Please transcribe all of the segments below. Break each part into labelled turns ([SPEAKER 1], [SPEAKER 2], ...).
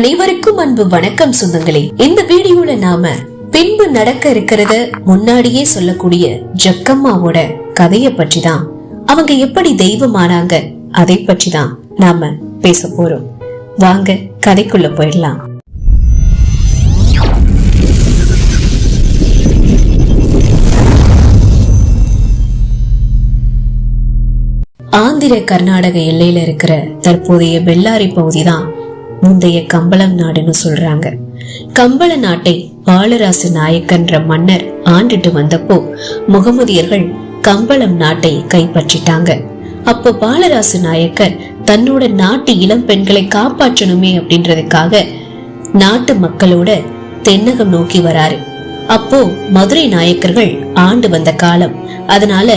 [SPEAKER 1] அனைவருக்கும் அன்பு வணக்கம் சொந்தங்களே. இந்த வீடியோல நாம பின்பு நடக்க இருக்கிறத முன்னாடியே சொல்லக்கூடிய ஜக்கம்மாவோட கதைய பற்றி தான் அவங்க எப்படி தெய்வமானாங்க அதை பற்றி தான் நாம பேச போறோம். வாங்க கதைக்குள்ள போயிடலாம். ஆந்திர கர்நாடக எல்லையில இருக்கிற தற்போதைய பெல்லாரி பகுதி தான் முந்தைய கம்பளம் நாடுன்னு சொல்றாங்க. கம்பள நாட்டை பாலராசு நாயக்கன்ற மன்னர் ஆண்டுட்டு வந்தப்போ முகமதியர்கள் கம்பளம் நாட்டை கைப்பற்றிட்டாங்க. அப்போ பாலராசு நாயக்கர் தன்னோட நாட்டு இளம் பெண்களை காப்பாற்றணுமே அப்படின்றதுக்காக நாட்டு மக்களோட தென்னகம் நோக்கி வராரு. அப்போ மதுரை நாயக்கர்கள் ஆண்டு வந்த காலம் அதனால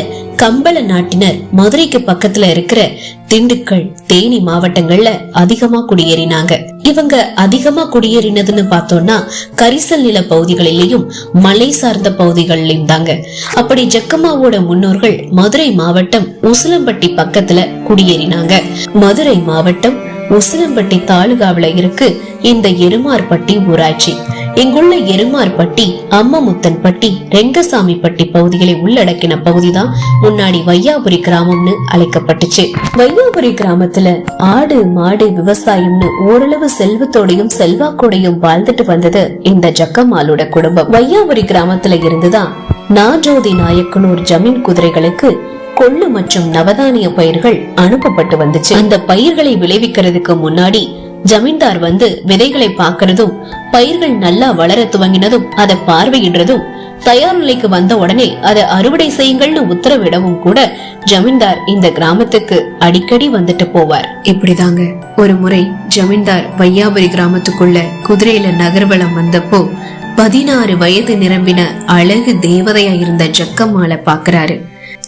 [SPEAKER 1] கம்பள நாட்டினர் மதுரைக்கு பக்கத்துல இருக்கிற திண்டுக்கல் தேனி மாவட்டங்கள்ல அதிகமா குடியேறினாங்க. இவங்க அதிகமா குடியேறினதுன்னு பார்த்தோம்னா கரிசல் நில பகுதிகளிலேயும் மலை சார்ந்த பகுதிகளிலும் தாங்க. அப்படி ஜக்கம்மாவோட முன்னோர்கள் மதுரை மாவட்டம் உசிலம்பட்டி பக்கத்துல குடியேறினாங்க. மதுரை மாவட்டம் உசிலம்பட்டி தாலுகாவில இருக்கு இந்த எருமார்பட்டி ஊராட்சி. இங்குள்ள எருமார்பட்டி அம்மமுத்தன்பட்டி ரெங்கசாமிப்பட்டி பகுதிகளை உள்ளடக்கின பகுதிதான் முன்னாடி வையாபுரி கிராமம்னு அழைக்கப்பட்டுச்சு. வையாபுரி கிராமத்துல ஆடு மாடு விவசாயம்னு ஓரளவு செல்வத்தோடையும் செல்வாக்கோடையும் வாழ்ந்துட்டு வந்தது இந்த ஜக்கம்மாலோட குடும்பம். வையாபுரி கிராமத்துல இருந்துதான் நாஜோதி நாயக்கனூர் ஜமீன் குதிரைகளுக்கு கொள்ளு மற்றும் நவதானிய பயிர்கள் அனுப்பப்பட்டு வந்துச்சு. அந்த பயிர்களை விளைவிக்கிறதுக்கு முன்னாடி ஜமீன்தார் வந்து விதைகளை பார்க்கறதும் பயிர்கள் நல்லா வளர துவங்கினதும் அதை பார்வையிடுறதும் தயார் நிலைக்கு வந்த உடனே அதை அறுவடை செய்யுங்கள்னு உத்தரவிடவும் கூட ஜமீன்தார் இந்த கிராமத்துக்கு அடிக்கடி வந்துட்டு போவார். இப்படிதாங்க. ஒரு முறை ஜமீன்தார் வையாபுரி கிராமத்துக்குள்ள குதிரையில நகர்வலம் வந்தப்போ பதினாறு வயது நிரம்பின அழகு தேவதையா இருந்த ஜக்கம்மாளை பாக்குறாரு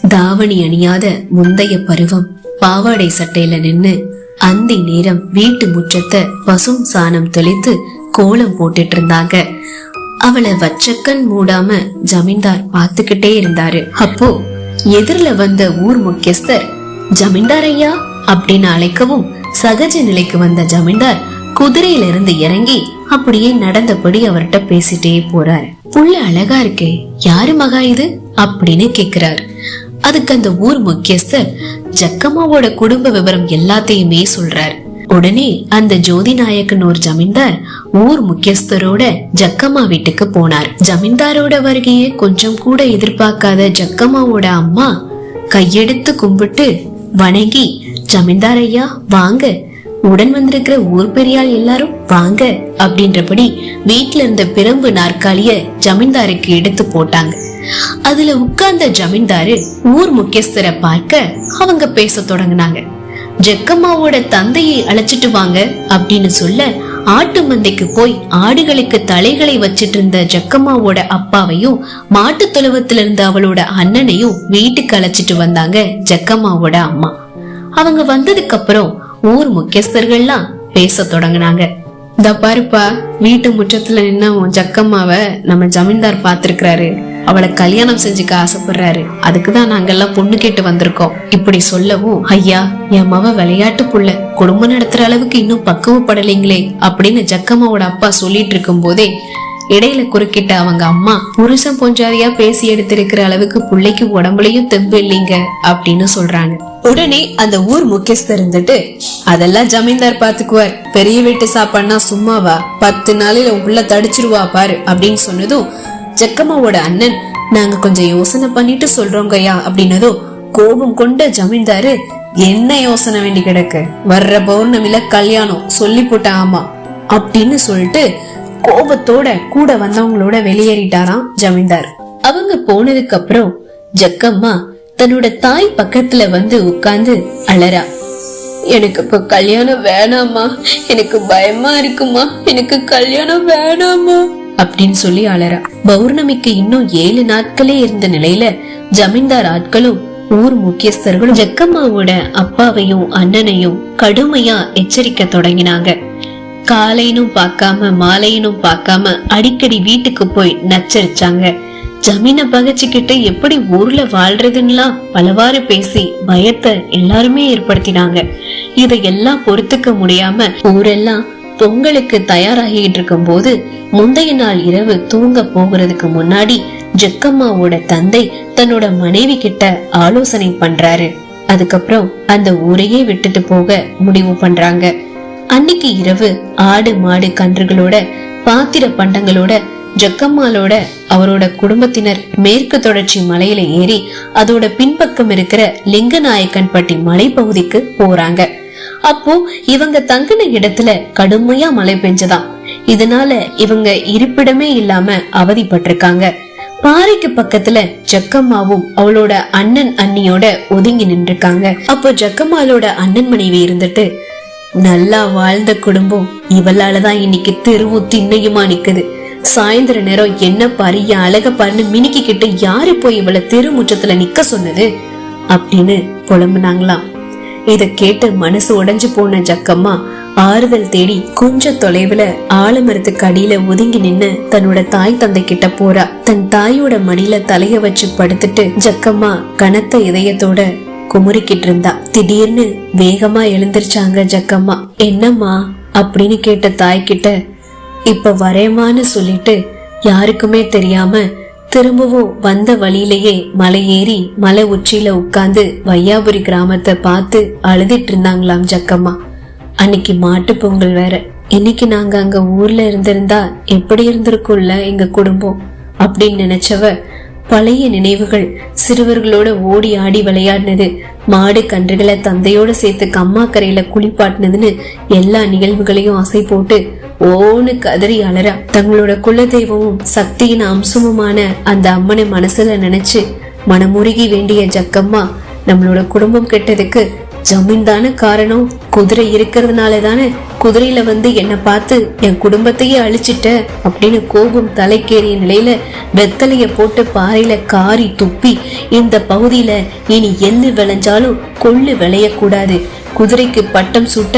[SPEAKER 1] தாவணி அணியாத முந்தைய பருவம். பாவாடை சட்டையில நின்னு அந்தி நேரம் வீட்டு முற்றத்தை பசும் சாணம் தெளித்து கோலம் போட்டுட்டு இருந்தாங்க அவளை வச்சக்கண் மூடாம ஜமீன்தார் பார்த்துக்கிட்டே இருந்தாரு. அப்போ எதிரில வந்த ஊர் முக்கியஸ்தர் ஜமீன்தார் ஐயா அப்படின்னு அழைக்கவும் சகஜ நிலைக்கு வந்த ஜமீன்தார் குதிரையில இருந்து இறங்கி அப்படியே நடந்தபடி அவர்கிட்ட பேசிட்டே போறாரு. புள்ள அழகா இருக்கே யாரு மகா இது? அப்படின்னு கேக்குறாரு. அதுக்கு அந்த ஊர் முக்கியஸ்தர் ஜக்கம்மாவோட குடும்ப விவரம் எல்லாத்தையுமே சொல்றாரு. உடனே அந்த ஜோதி நாயக்கன் ஒரு ஜமீன்தார் ஊர் முக்கியஸ்தரோட ஜக்கம்மா வீட்டுக்கு போனார். ஜமீன்தாரோட வருகையை கொஞ்சம் கூட எதிர்பார்க்காத ஜக்கம்மாவோட அம்மா கையெடுத்து கும்பிட்டு வணங்கி ஜமீன்தார் ஐயா வாங்க உடன் வந்திருக்கிற ஊர் பெரியாள் எல்லாரும் வாங்க அப்படின்றபடி வீட்டுல இருந்த பிரம்பு நாற்காலிய ஜமீன்தாருக்கு எடுத்து போட்டாங்க. அதுல உட்கார்ந்த ஜமீன்தாரு ஊர் முக்கியஸ்தரை பார்க்க அவங்க பேச தொடங்கினாங்க. ஜக்கம்மாவோட தந்தையை அழைச்சிட்டு வாங்க அப்படின்னு சொல்ல ஆட்டு மந்தைக்கு போய் ஆடுகளுக்கு தலைகளை வச்சிட்டு இருந்த ஜக்கம்மாவோட அப்பாவையும் மாட்டு தொழுவத்துல இருந்த அவளோட அண்ணனையும் வீட்டுக்கு அழைச்சிட்டு வந்தாங்க ஜக்கம்மாவோட அம்மா. அவங்க வந்ததுக்கு அப்புறம் ஊர் முக்கியஸ்தர்கள்லாம் பேச தொடங்கினாங்க. இந்த பாருப்பா வீட்டு முற்றத்துல நின்ன உன் ஜக்கம்மாவ நம்ம ஜமீன்தார் பாத்திருக்கிறாரு. அவளை கல்யாணம் செஞ்சுக்க ஆசைப்படுறாரு. அதுக்குதான் நாங்கெல்லாம் பொண்ணு கேட்டு வந்திருக்கோம். இப்படி சொல்லவும் ஐயா என் மவ விளையாட்டு புள்ள. குடும்பம் நடத்துற அளவுக்கு இன்னும் பக்குவப்படலைங்களே அப்படின்னு ஜக்கம்மாவோட அப்பா சொல்லிட்டு இருக்கும் போதே இடையில குறுக்கிட்ட அவங்க அம்மா புருஷன் பொஞ்சாதியா பேசி எடுத்திருக்கிற அளவுக்கு பிள்ளைக்கு உடம்புலயும் தெம்பு இல்லைங்க அப்படின்னு சொல்றாங்க. உடனே அந்த ஊர் முக்கியஸ்தர் இருந்துட்டு அதெல்லாம் ஜமீன்தார் பாத்துக்குவார். பெரிய வீட்டு சாப்பாடுனா சும்மாவா? பத்து நாளில உள்ள தடிச்சிருவா பாரு அப்படின்னு சொன்னதும் ஜக்கம்மாவோட அண்ணன் நாங்க கொஞ்சம் யோசனை பண்ணிட்டு சொல்றோங்கய்யா அப்படின்னதும் கோபம் கொண்ட ஜமீன்தாரு என்ன யோசனை வேண்டி கிடக்கு? வர்ற பௌர்ணமில கல்யாணம் சொல்லி போட்ட ஆமா அப்படின்னு சொல்லிட்டு கோபத்தோட கூட வந்தவங்களோட வெளியேறிட்டாராம் ஜமீன்தார். அவங்க போனதுக்கு அப்புறம் ஜக்கம்மா தன்னோட தாய் பக்கத்துல வந்து உட்கார்ந்து அழறா. எனக்கு இப்ப கல்யாணம் வேணாமா எனக்கு பயமா இருக்குமா. எனக்கு கல்யாணம் வேணாமா அப்படின்னு சொல்லி அழறா. பௌர்ணமிக்கு இன்னும் ஏழு நாட்களே இருந்த நிலையில ஜமீன்தார் ஆட்களும் ஊர் முக்கியஸ்தர்களும் ஜக்கம்மாவோட அப்பாவையும் அண்ணனையும் கடுமையா எச்சரிக்க தொடங்கினாங்க. காலையினும் பார்க்காம மாலையினும் பார்க்காம அடிக்கடி வீட்டுக்கு போய் நச்சரிச்சாங்க. ஜமீனை பகச்சுக்கிட்டு எப்படி ஊர்ல வாழ்றதுன்னுலாம் பலவாறு பேசி பயத்தை எல்லாருமே ஏற்படுத்தினாங்க. இதையெல்லாம் பொறுத்துக்க முடியாம ஊரெல்லாம் பொங்கலுக்கு தயாராகிட்டு இருக்கும் போது முந்தைய நாள் இரவு தூங்க போகிறதுக்கு முன்னாடி ஜக்கம்மாவோட தந்தை தன்னோட மனைவி கிட்ட ஆலோசனை பண்றாரு. அதுக்கப்புறம் அந்த ஊரையே விட்டுட்டு போக முடிவு பண்றாங்க. அன்னைக்கு இரவு ஆடு மாடு கன்றுகளோட பாத்திர பண்டங்களோட ஜக்கம்மாளோட அவரோட குடும்பத்தினர் மேற்கு தொடர்ச்சி மலையில ஏறி அதோட பின்பக்கம் இருக்கிற லிங்கநாயக்கன்பட்டி மலைப்பகுதிக்கு போறாங்க. அப்போ இவங்க தங்கின இடத்துல கடுமையா மழை பெஞ்சதாம். இதனால இவங்க இருப்பிடமே இல்லாம அவதிப்பட்டிருக்காங்க. பாறைக்கு பக்கத்துல ஜக்கம்மாவும் அவளோட அண்ணன் அண்ணியோட ஒதுங்கி நின்றுருக்காங்க. அப்போ ஜக்கம்மாளோட அண்ணன் மனைவி இருந்துட்டு நல்லா வாழ்ந்த குடும்பம். இவளாலதான் இன்னைக்கு தெருவும் திண்ணையுமா நிக்குது. சாயந்தர நேரம் என்ன பாரு என் அழக பாருன்னு மினுக்கிக்கிட்டு யாரு போய் இவள தெருமுற்றத்துல நிக்க சொன்னது? அப்படின்னு புலம்புனாங்களாம். இத கேட்டு மனசு உடைஞ்சு போன ஜக்கம்மா ஆறுதல் தேடி கொஞ்ச தொலைவுல ஆலமரத்துக்கு அடியில ஒதுங்கி நின்னு தன்னோட தாய் தந்தை கிட்ட போறா. தன் தாயோட மடியில தலைய வச்சு படுத்துட்டு ஜக்கம்மா கனத்த இதயத்தோட குமுறிக்கிட்டு இருந்தா. திடீர்னு வேகமா எழுந்திருச்சாங்க ஜக்கம்மா. என்னம்மா? அப்படின்னு கேட்ட தாய் கிட்ட இப்ப வரேமான்னு சொல்லிட்டு யாருக்குமே தெரியாம திரும்பவும் வந்த வழியிலேயே மலை ஏறி மலை உச்சியில உட்கார்ந்து வையாபுரி கிராமத்தை பார்த்து அழுதுட்டு இருந்தாங்களாம் ஜக்கம்மா. அன்னைக்கு மாட்டு பொங்கல் வேற. இன்னைக்கு நாங்க அங்க ஊர்ல இருந்திருந்தா எப்படி இருந்திருக்கும்ல எங்க குடும்பம் அப்படின்னு நினைச்சவ பழைய நினைவுகள் சிறுவர்களோட ஓடி ஆடி விளையாடினது மாடு கன்றுகளை தந்தையோட சேர்த்து கம்மா கரையில குளிப்பாட்டினதுன்னு எல்லா நிகழ்வுகளையும் அசை போட்டு ஓன்னு கதறி அலற தங்களோட குலதெய்வமும் சக்தியின் அம்சமுமான அந்த அம்மனை மனசுல நினைச்சு மனமுருகி வேண்டிய ஜக்கம்மா நம்மளோட குடும்பம் கெட்டதுக்கு ஜமீன் தானே காரணம். குதிரை இருக்கிறதுனால தானே குதிரையில வந்து என்னை பார்த்து என் குடும்பத்தையே அழிச்சிட்ட அப்படின்னு கோபம் தலைக்கேறிய நிலையில வெத்தலைய போட்டு பாறையில காரி துப்பி இந்த பகுதியில இனி எள்ளு விளைஞ்சாலும் கொள்ளு விளையக்கூடாது. குதிரைக்கு பட்டம் சூட்ட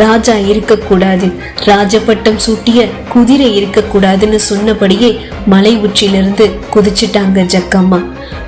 [SPEAKER 1] ராஜா இருக்கக்கூடாது. ராஜ பட்டம் சூட்டிய குதிரை இருக்கக்கூடாதுன்னு சொன்னபடியே மலை உச்சியிலிருந்து குதிச்சிட்டாங்க ஜக்கம்மா.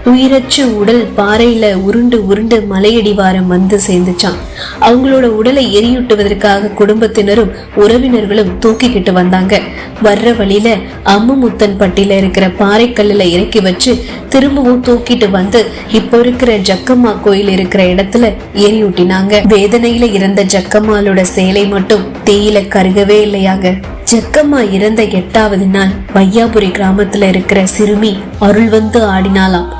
[SPEAKER 1] உயிரற்ற உடல் பாறையில உருண்டு உருண்டு மலையடிவாரம் வந்து சேர்ந்துச்சான் அவங்களோட உடலை எரியூட்டுவதற்காக குடும்பத்தினரும் உறவினர்களும் தூக்கிக்கிட்டு வந்தாங்க. வர்ற வழியில அம்முமுத்தன் பட்டியில இருக்கிற பாறைக்கல்லுல இறக்கி வச்சு திரும்பவும் தூக்கிட்டு வந்து இப்ப இருக்கிற ஜக்கம்மா கோயில் இருக்கிற இடத்துல எரியூட்டினாங்க. வேதனையில இருந்த ஜக்கம்மாளோட சேலை மட்டும் தேயில கருகவே இல்லையாங்க. ஜக்கம்மா இறந்த எட்டாவது நாள் வையாபுரி கிராமத்துல இருக்கிற சிறுமி அருள் வந்து ஆடினாலாம்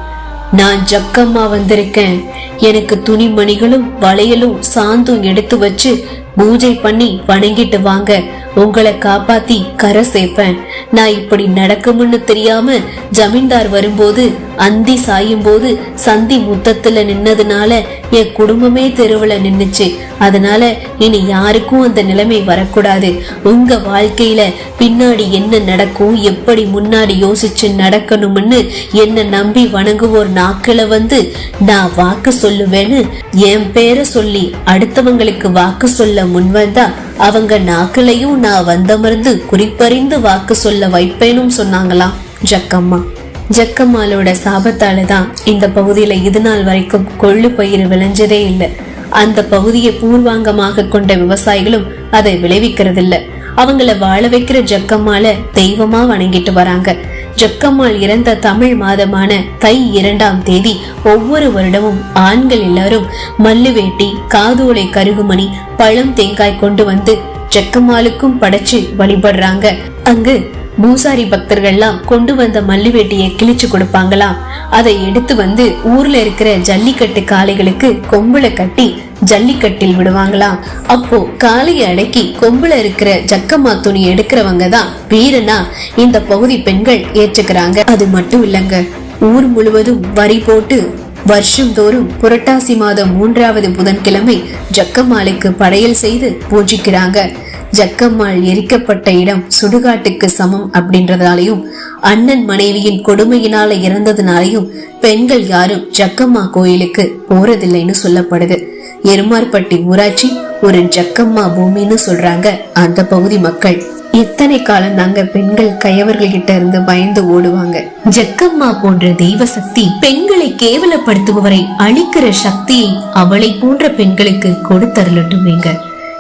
[SPEAKER 1] நான் ஜக்கம்மா வந்திருக்கேன். எனக்கு துணிமணிகளும் வளையலும் சாந்தும் எடுத்து வச்சு பூஜை பண்ணி வணங்கிட்டு வாங்க. உங்களை காப்பாத்தி கரை சேர்ப்பேன். நான் இப்படி நடக்கும்னு தெரியாம ஜமீன்தார் வரும்போது அந்தி சாயும் போது சந்தி முத்தத்துல நின்னதுனால என் குடும்பமே தெருவுல நின்னுச்சு. அதனால இனி யாருக்கும் அந்த நிலைமை வரக்கூடாது. உங்க வாழ்க்கையில பின்னாடி என்ன நடக்கும் எப்படி முன்னாடி யோசிச்சு நடக்கணும்னு என்ன நம்பி வணங்குவோர் நாக்கில வந்து நான் வாக்கு சொல்லுவேன்னு என் பேரை சொல்லி அடுத்தவங்களுக்கு வாக்கு சொல்ல முன்வந்தா அவங்க நாக்கிலையும் நான் வந்தமர்ந்து குறிப்பறிந்து வாக்கு சொல்ல வைப்பேனும் சொன்னாங்களாம் ஜக்கம்மா. ஜக்கம்மாலோட சாபத்தால தான் இந்த பகுதியில இது நாள் வரைக்கும் கொள்ளு பயிர் விளைஞ்சதே இல்லை. அந்த பகுதியை பூர்வாங்கமாக கொண்ட விவசாயிகளும் அதை விளைவிக்கிறதில்ல. அவங்கள வாழ வைக்கிற ஜக்கம்மால தெய்வமா வணங்கிட்டு வராங்க. ஜக்கம்மாள் இறந்த தமிழ் மாதமான தை இரண்டாம் தேதி ஒவ்வொரு வருடமும் ஆண்கள் எல்லாரும் மல்லுவேட்டி காதோலை கருகுமணி பழம் தேங்காய் கொண்டு வந்து ஜக்கம்மாளுக்கும் படைச்சு வழிபடுறாங்க. அங்கு பூசாரி பக்தர்கள்லாம் கொண்டு வந்த மல்லுவேட்டியை கிழிச்சு கொடுப்பாங்களாம். அதை எடுத்து வந்து ஊர்ல இருக்கிற ஜல்லிக்கட்டு காளைகளுக்கு கொம்புல கட்டி ஜல்லிக்கட்டில் விடுவாங்களாம். அப்போ காளையை அடக்கி கொம்புல இருக்கிற ஜக்கம்மா துணி எடுக்கிறவங்க தான் வீரனா. இந்த பகுதி பெண்கள் ஏற்றுக்கிறாங்க. அது மட்டும் இல்லைங்க. ஊர் முழுவதும் வரி போட்டு வருஷம் தோறும் புரட்டாசி மாதம் மூன்றாவது புதன்கிழமை ஜக்கம்மாளுக்கு படையல் செய்து பூஜிக்கிறாங்க. ஜக்கம்மாள் எரிக்கப்பட்ட இடம் சுடுகாட்டுக்கு சமம் அப்படின்றதாலையும் அண்ணன் மனைவியின் கொடுமையினால இறந்ததுனாலையும் பெண்கள் யாரும் ஜக்கம்மா கோயிலுக்கு போறதில்லைன்னு சொல்லப்படுது. எருமார்பட்டி ஊராட்சி ஒரு ஜக்கம்மா பூமின்னு சொல்றாங்க அந்த பகுதி மக்கள். எத்தனை காலம் தாங்க பெண்கள் கயவர்கள் கிட்ட இருந்து பயந்து ஓடுவாங்க. ஜக்கம்மா போன்ற தெய்வ சக்தி பெண்களை கேவலப்படுத்துபவரை அழிக்கிற சக்தியை அவளை போன்ற பெண்களுக்கு கொடுத்தரலட்டுமேங்க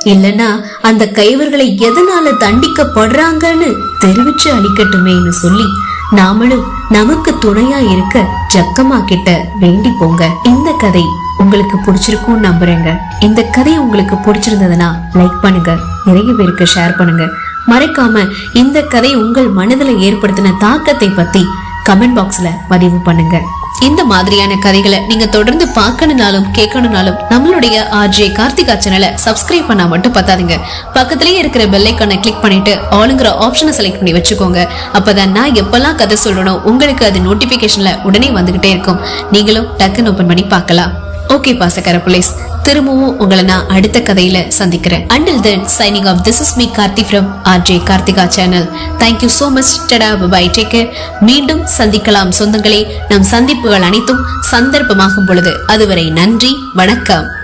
[SPEAKER 1] இல்லனா அந்த கைவர்களை எதனால தண்டிக்கப்படுறாங்கன்னு தெரிவிச்சு அழிக்கட்டுமேன்னு சொல்லி நாமளும் நமக்கு துணையா இருக்க ஜக்கம்மா கிட்ட வேண்டி போங்க இந்த கதை உங்களுக்கு பிடிச்சிருக்கும் நம்புறேங்க. இந்த கதை உங்களுக்கு பிடிச்சிருந்ததுன்னா லைக் பண்ணுங்க. நிறைய பேருக்கு ஷேர் பண்ணுங்க. மறைக்காம இந்த கதை உங்கள் மனதில் ஏற்படுத்தின தாக்கத்தை பத்தி கமெண்ட் பாக்ஸ்ல பதிவு பண்ணுங்க. இந்த மாதிரியான கதைகளை நீங்க தொடர்ந்து பார்க்கணும்னாலும் கேட்கணும்னாலும் நம்மளுடைய ஆர்ஜே கார்த்திகா சேனலை சப்ஸ்கிரைப் பண்ணா மட்டும் பத்தாதுங்க. பக்கத்திலேயே இருக்கிற பெல்லைக்கான கிளிக் பண்ணிட்டு ஆளுங்கிற ஆப்ஷனை செலக்ட் பண்ணி வச்சுக்கோங்க. அப்பதான் நான் எப்பெல்லாம் கதை சொல்லணும் உங்களுக்கு அது நோட்டிபிகேஷன்ல உடனே வந்துகிட்டே இருக்கும். நீங்களும் டக்குன்னு ஓபன் பண்ணி பார்க்கலாம். ஓகே பாசக்கர புலேஸ். திரும்பவும் உங்களை நான் அடுத்த கதையில சந்திக்கிறேன். Until then signing off this is me Karthi from RJ Karthika channel thank you so much tata bye take மீண்டும் சந்திக்கலாம் சொந்தங்களே. நம் சந்திப்புகள் அனைத்தும் சந்தர்ப்பமாகும் பொழுது. அதுவரை நன்றி வணக்கம்.